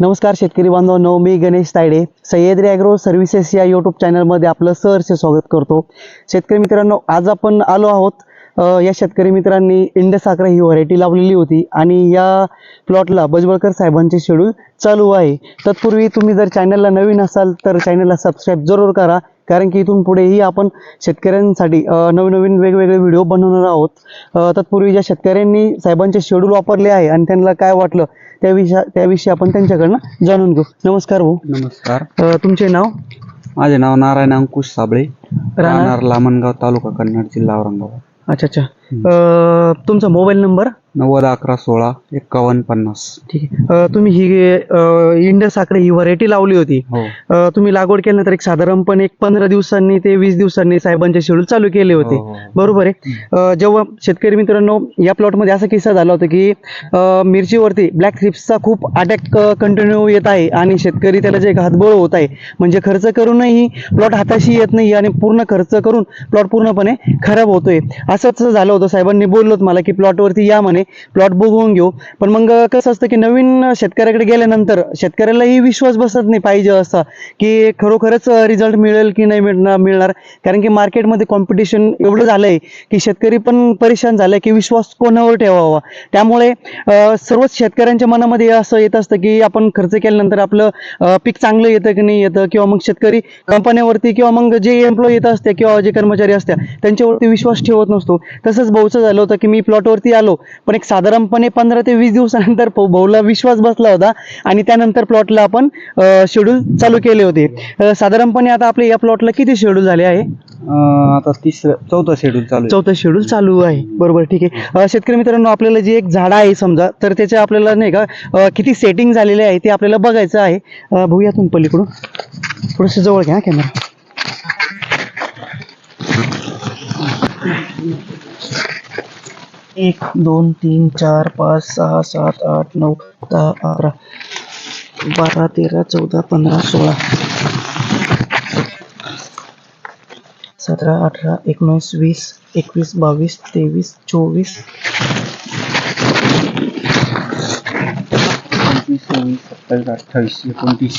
नमस्कार शेतकरी बांधवांनो मी गणेश तायडे. सह्याद्री ॲग्रो सर्व्हिसेस या यूट्यूब चॅनलमध्ये आपलं सहर्ष स्वागत करतो. शेतकरी मित्रांनो आज आपण आलो आहोत या शेतकरी मित्रांनी इंडस ही व्हरायटी लावलेली होती आणि या प्लॉटला बजबळकर साहेबांचे शेड्यूल चालू आहे. तत्पूर्वी तुम्ही जर चॅनलला नवीन असाल तर चॅनलला सबस्क्राईब जरूर करा. कारण की इथून पुढेही आपण शेतकऱ्यांसाठी अ, नवीन नवीन वेगवेगळे व्हिडिओ बनवणार आहोत. तत्पूर्वी ज्या शेतकऱ्यांनी साहेबांचे शेड्यूल वापरले आहे आणि त्यांना काय वाटलं त्याविषयी त्याविषयी आपण त्यांच्याकडनं जाणून घेऊ. नमस्कार भाऊ. नमस्कार. तुमचे नाव? माझे नाव नारायण अंकुश साबळे. राहणार? लामणगाव तालुका कन्नड जिल्हा औरंगाबाद. अच्छा अच्छा. तुमचा मोबाईल नंबर? नव्वद अकरा सोळा एक्कावन्न पन्नास. ठीक आहे. अ, तुम्ही ही अ, इंडस साखरे ही व्हरायटी लावली होती. हो. अ, तुम्ही लागवड केल्यानंतर एक साधारणपणे एक पंधरा दिवसांनी ते वीस दिवसांनी साहेबांचे शेड्यूल चालू केले होते. हो, हो. बरोबर आहे. अ, जेव्हा शेतकरी मित्रांनो या प्लॉटमध्ये असा किस्सा झाला होता की अ, मिरचीवरती ब्लॅक थ्रिप्सचा खूप अटॅक कंटिन्यू येत आहे आणि शेतकरी त्याला जे घातबळ होत आहे म्हणजे खर्च करूनही प्लॉट हाताशी येत नाही आणि पूर्ण खर्च करून प्लॉट पूर्णपणे खराब होतोय. असंच झालं होतं. साहेबांनी बोललोत मला की प्लॉटवरती या म्हणे. प्लॉट बघून घेऊ. पण मग कसं असतं की नवीन शेतकऱ्याकडे गेल्यानंतर शेतकऱ्यालाही विश्वास बसत नाही पाहिजे असा की खरोखरच रिझल्ट मिळेल की नाही मिळणार मिळणार. कारण की मार्केटमध्ये कॉम्पिटिशन एवढं झालंय की शेतकरी पण परेशान झालाय की विश्वास कोणावर ठेवावा? त्यामुळे सर्वच शेतकऱ्यांच्या मनामध्ये असं येत असतं की आपण खर्च केल्यानंतर आपलं पीक चांगलं येतं की नाही येतं? किंवा मग शेतकरी कंपन्यावरती किंवा मग जे एम्प्लॉई येत असते किंवा जे कर्मचारी असत्या त्यांच्यावरती विश्वास ठेवत नसतो. तसंच भाऊचं झालं होतं की मी प्लॉटवरती आलो पण एक साधारणपणे पंधरा ते वीस दिवसानंतर भाऊ- भाऊला विश्वास बसला होता आणि त्यानंतर प्लॉटला आपण शेड्यूल चालू केले होते. साधारणपणे आता आपल्या या प्लॉटला किती शेड्यूल झाले आहे? आता तिसरं चौथा शेड्यूल चालू. चौथं शेड्यूल चालू आहे. बरोबर ठीक आहे. शेतकरी मित्रांनो आपल्याला जे एक झाड आहे समजा तर त्याचे आपल्याला नाही का किती सेटिंग झालेले आहे ते आपल्याला बघायचं आहे. तुम्ही पलीकडून. थोडंसं जवळ घ्या कॅमेरा एक दोन तीन चार पाच सहा सात आठ नऊ दहा अकरा बारा तेरा चौदा पंधरा सोळा सतरा अठरा एकोणीस वीस एकवीस बावीस तेवीस चोवीस पंचवीस सव्वीस सत्तावीस अठ्ठावीस एकोणतीस.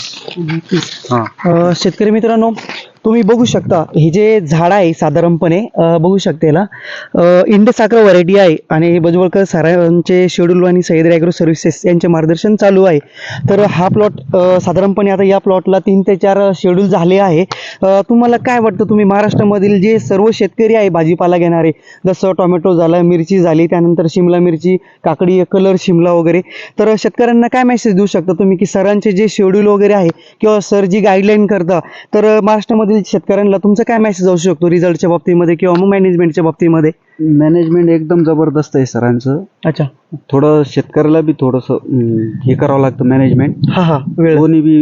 हा. शेतकरी मित्रांनो तुम्ही बघू शकता हे जे झाड आहे साधारणपणे बघू शकते याला. इंडसाक्र व्हरायटी आहे आणि बजवळकर सरांचे शेड्यूल आणि सह्याद्री ॲग्रो सर्व्हिसेस यांचे मार्गदर्शन चालू आहे. तर हा प्लॉट साधारणपणे आता या प्लॉटला तीन ते चार शेड्यूल झाले आहे. तुम्हाला काय वाटतं? तुम्ही महाराष्ट्रामधील जे सर्व शेतकरी आहे भाजीपाला घेणारे जसं टोमॅटो झालं मिरची झाली त्यानंतर शिमला मिरची काकडी कलर शिमला वगैरे. तर शेतकऱ्यांना काय मेसेज देऊ शकता तुम्ही? की सरांचे जे शेड्यूल वगैरे आहे किंवा सर जी गाईडलाईन करता तर महाराष्ट्रामध्ये महाराष्ट्रामधील शेतकऱ्यांना तुमचा काय मेसेज जाऊ शकतो रिझल्टच्या बाबतीमध्ये किंवा मग मॅनेजमेंटच्या बाबतीमध्ये? मॅनेजमेंट एकदम जबरदस्त आहे सरांचं. अच्छा. थोडं शेतकऱ्याला बी थोडस हे करावं लागतं मॅनेजमेंट हा हा वेळ. दोन्ही बी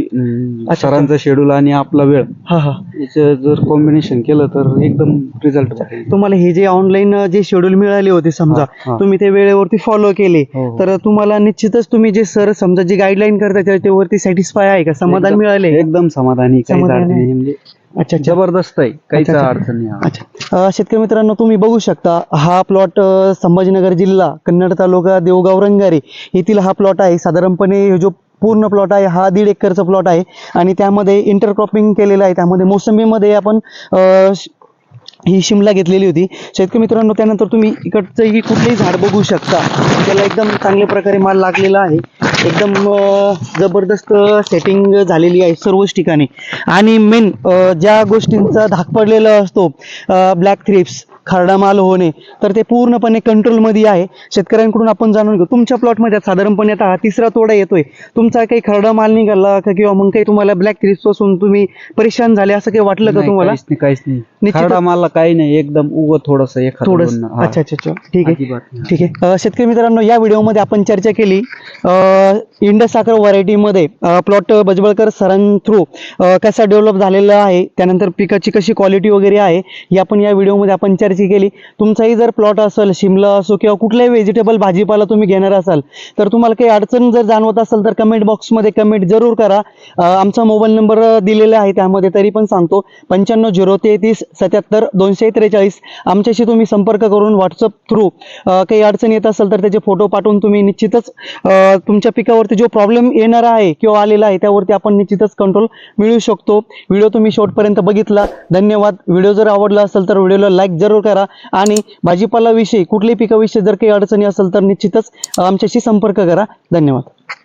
अच्छा. सरांचा शेड्यूल आणि आपला वेळ. हा हा. याचं जर कॉम्बिनेशन केलं तर एकदम रिझल्ट तुम्हाला हे जे ऑनलाईन जे शेड्यूल मिळाले होते समजा हा, हा. तुम्ही ते वेळेवरती फॉलो केले हो, हो. तर तुम्हाला निश्चितच तुम्ही जे सर समजा जे गाईडलाईन करता त्याच्यावरती सॅटिस्फाय आहे का? समाधान मिळाले एकदम समाधानी काही समाधानी अडचण आहे. नाही. म्हणजे अच्छा अच्छा. जबरदस्त आहे. काहीच अच्छा. अडचण नाही हा. अच्छा. अ, शेतकरी मित्रांनो तुम्ही बघू शकता हा प्लॉट संभाजीनगर जिल्हा कन्नड तालुका देवगाव रंगारी येथील हा प्लॉट आहे. साधारणपणे हे जो पूर्ण प्लॉट आहे हा दीड एकरचा प्लॉट आहे. आणि त्यामध्ये इंटरक्रॉपिंग केलेलं आहे. त्यामध्ये मोसंबीमध्ये आपण अ, श- ही शिमला घेतलेली होती. शेतकरी मित्रांनो त्यानंतर तुम्ही इकडचंही कुठलंही झाड बघू शकता. त्याला एकदम चांगल्या प्रकारे माल लागलेला आहे. एकदम जबरदस्त सेटिंग झालेली आहे सर्वच ठिकाणी. आणि मेन ज्या गोष्टींचा धाक पडलेला असतो ब्लॅक थ्रिप्स खरडा माल होणे तर ते पूर्णपणे कंट्रोलमध्ये आहे. शेतकऱ्यांकडून आपण जाणून घेऊ. तुमच्या प्लॉटमध्ये साधारणपणे आता हा तिसरा तोडा येतोय. तुमचा काही खरडा माल निघाला का किंवा मग काही तुम्हाला ब्लॅकपासून तुम्ही परेशान झाले असं काही वाटलं का तुम्हाला? काहीच नाही खरडा मला काही नाही. एकदम उग थोडस एक थोडस. अच्छा अच्छा अच्छा. ठीक आहे. ठीक आहे. शेतकरी मित्रांनो या व्हिडिओमध्ये आपण चर्चा केली. इंडस साखर व्हरायटीमध्ये प्लॉट बजबळकर सरां थ्रू कसा डेव्हलप झालेला आहे त्यानंतर पिकाची कशी क्वालिटी वगैरे आहे ही आपण या व्हिडिओमध्ये आपण चर्चा करायची केली तुमचाही जर प्लॉट असेल शिमला असो किंवा कुठलाही व्हेजिटेबल भाजीपाला तुम्ही घेणार असाल तर तुम्हाला काही अडचण जर जाणवत असेल तर कमेंट बॉक्समध्ये कमेंट जरूर करा. आमचा मोबाईल नंबर दिलेला आहे त्यामध्ये तरी पण सांगतो. पंच्याण्णव झिरो तेहतीस सत्याहत्तर दोनशे त्रेचाळीस. आमच्याशी तुम्ही संपर्क करून व्हॉट्सअप थ्रू काही अडचण येत असेल तर त्याचे फोटो पाठवून तुम्ही निश्चितच तुमच्या पिकावरती जो प्रॉब्लेम येणार आहे किंवा आलेला आहे त्यावरती आपण निश्चितच कंट्रोल मिळवू शकतो. व्हिडिओ तुम्ही शेवटपर्यंत बघितला. धन्यवाद. व्हिडिओ जर आवडला असेल तर व्हिडिओला लाईक जरूर करा. आणि भाजीपालाविषयी कुठल्याही पिकाविषयी जर काही अडचणी असेल तर निश्चितच आमच्याशी संपर्क करा. धन्यवाद.